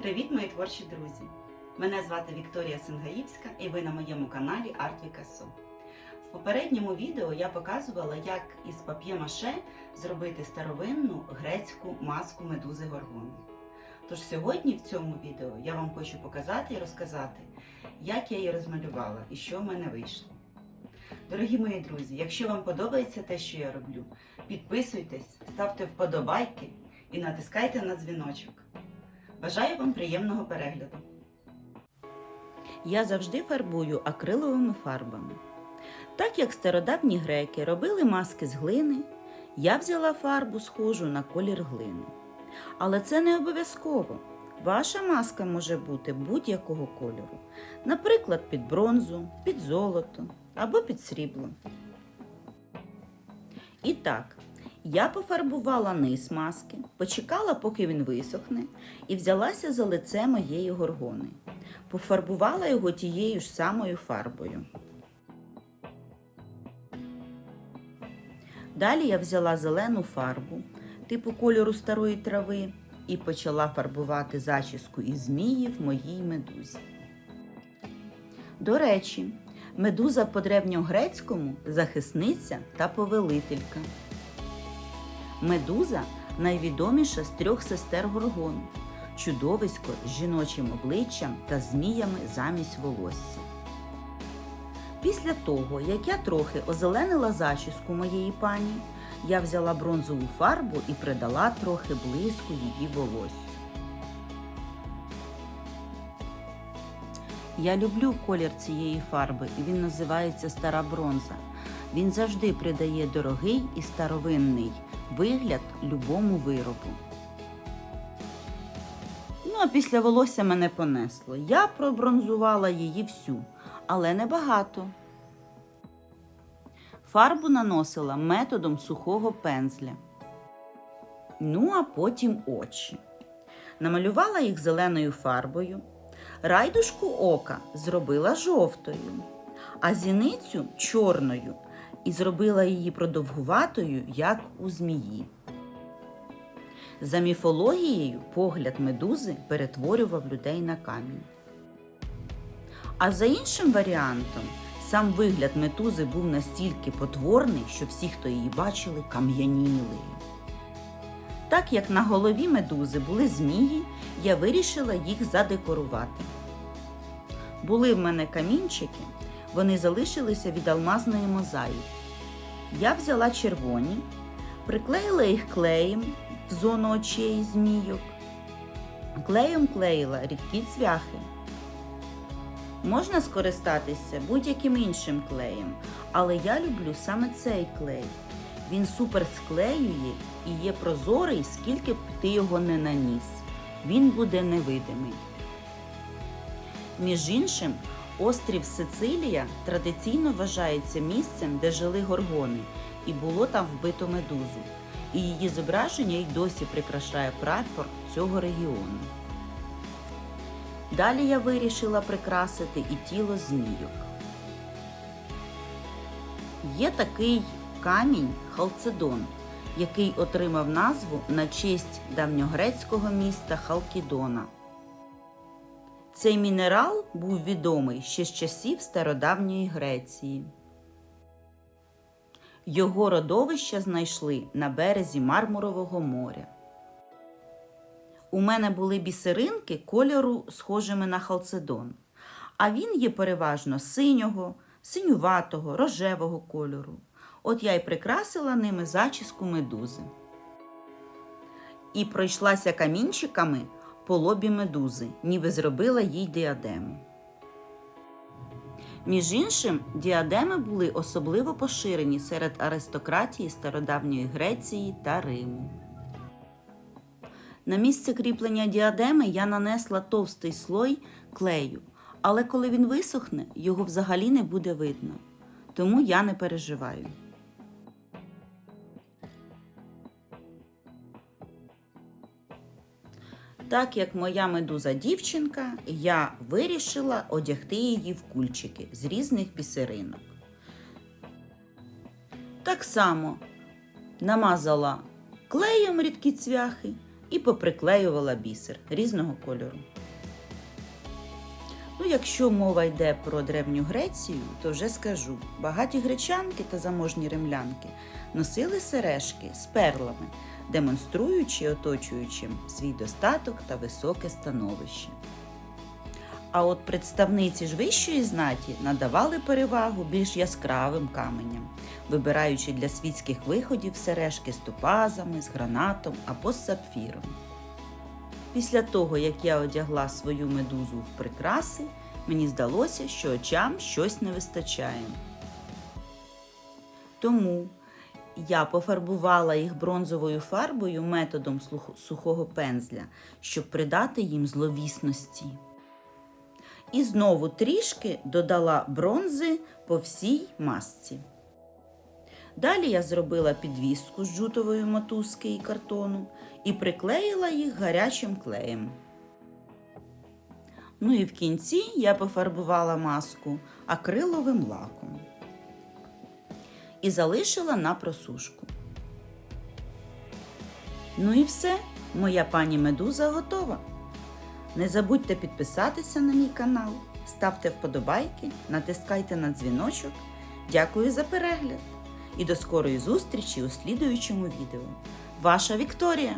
Привіт, мої творчі друзі! Мене звати Вікторія Сингаївська і ви на моєму каналі Арт Вікасо. В попередньому відео я показувала, як із пап'є-маше зробити старовинну грецьку маску медузи горгони. Тож сьогодні в цьому відео я вам хочу показати і розказати, як я її розмалювала і що в мене вийшло. Дорогі мої друзі, якщо вам подобається те, що я роблю, підписуйтесь, ставте вподобайки і натискайте на дзвіночок. Бажаю вам приємного перегляду. Я завжди фарбую акриловими фарбами. Так як стародавні греки робили маски з глини, я взяла фарбу схожу на колір глини. Але це не обов'язково. Ваша маска може бути будь-якого кольору, наприклад, під бронзу, під золото або під срібло. І так, я пофарбувала низ маски, почекала, поки він висохне, і взялася за лице моєї горгони. Пофарбувала його тією ж самою фарбою. Далі я взяла зелену фарбу, типу кольору старої трави, і почала фарбувати зачіску із змії в моїй медузі. До речі, медуза по древньогрецькому захисниця та повелителька. Медуза найвідоміша з трьох сестер Горгон, чудовисько з жіночим обличчям та зміями замість волосся. Після того, як я трохи озеленила зачіску моєї пані, я взяла бронзову фарбу і придала трохи блиску її волоссю. Я люблю колір цієї фарби, і він називається стара бронза. Він завжди придає дорогий і старовинний вигляд любому виробу. Ну, а після волосся мене понесло. Я пробронзувала її всю, але не багато. Фарбу наносила методом сухого пензля. Ну, а потім очі. Намалювала їх зеленою фарбою. Райдушку ока зробила жовтою, а зіницю чорною і зробила її продовгуватою, як у змії. За міфологією, погляд медузи перетворював людей на камінь. А за іншим варіантом, сам вигляд медузи був настільки потворний, що всі, хто її бачили, кам'яніли. Так як на голові медузи були змії, я вирішила їх задекорувати. Були в мене камінчики, вони залишилися від алмазної мозаїки. Я взяла червоні, приклеїла їх клеєм в зону очей змійок. Клеєм клеїла рідкі цвяхи. Можна скористатися будь-яким іншим клеєм, але я люблю саме цей клей. Він супер склеює і є прозорий, скільки б ти його не наніс. Він буде невидимий. Між іншим, острів Сицилія традиційно вважається місцем, де жили горгони, і було там вбито медузу. І її зображення й досі прикрашає прапор цього регіону. Далі я вирішила прикрасити і тіло змійок. Є такий камінь халцедон, який отримав назву на честь давньогрецького міста Халкідона. Цей мінерал був відомий ще з часів стародавньої Греції. Його родовища знайшли на березі Мармурового моря. У мене були бісеринки кольору, схожими на халцедон, а він є переважно синього, синюватого, рожевого кольору. От я й прикрасила ними зачіску медузи. І пройшлася камінчиками по лобі медузи, ніби зробила їй діадему. Між іншим, діадеми були особливо поширені серед аристократії стародавньої Греції та Риму. На місце кріплення діадеми я нанесла товстий слой клею, але коли він висохне, його взагалі не буде видно. Тому я не переживаю. Так як моя медуза дівчинка, я вирішила одягти її в кульчики з різних бісеринок. Так само намазала клеєм рідкі цвяхи і поприклеювала бісер різного кольору. Ну, якщо мова йде про древню Грецію, то вже скажу: багаті гречанки та заможні римлянки носили сережки з перлами, демонструючи оточуючим свій достаток та високе становище. А от представниці ж вищої знаті надавали перевагу більш яскравим каменям, вибираючи для світських виходів сережки з топазами, з гранатом або з сапфіром. Після того, як я одягла свою медузу в прикраси, мені здалося, що очам щось не вистачає. Тому я пофарбувала їх бронзовою фарбою методом сухого пензля, щоб придати їм зловісності. І знову трішки додала бронзи по всій масці. Далі я зробила підвіску з джутової мотузки і картону і приклеїла їх гарячим клеєм. Ну і в кінці я пофарбувала маску акриловим лаком і залишила на просушку. Ну і все, моя пані медуза готова. Не забудьте підписатися на мій канал, ставте вподобайки, натискайте на дзвіночок. Дякую за перегляд і до скорої зустрічі у слідуючому відео. Ваша Вікторія!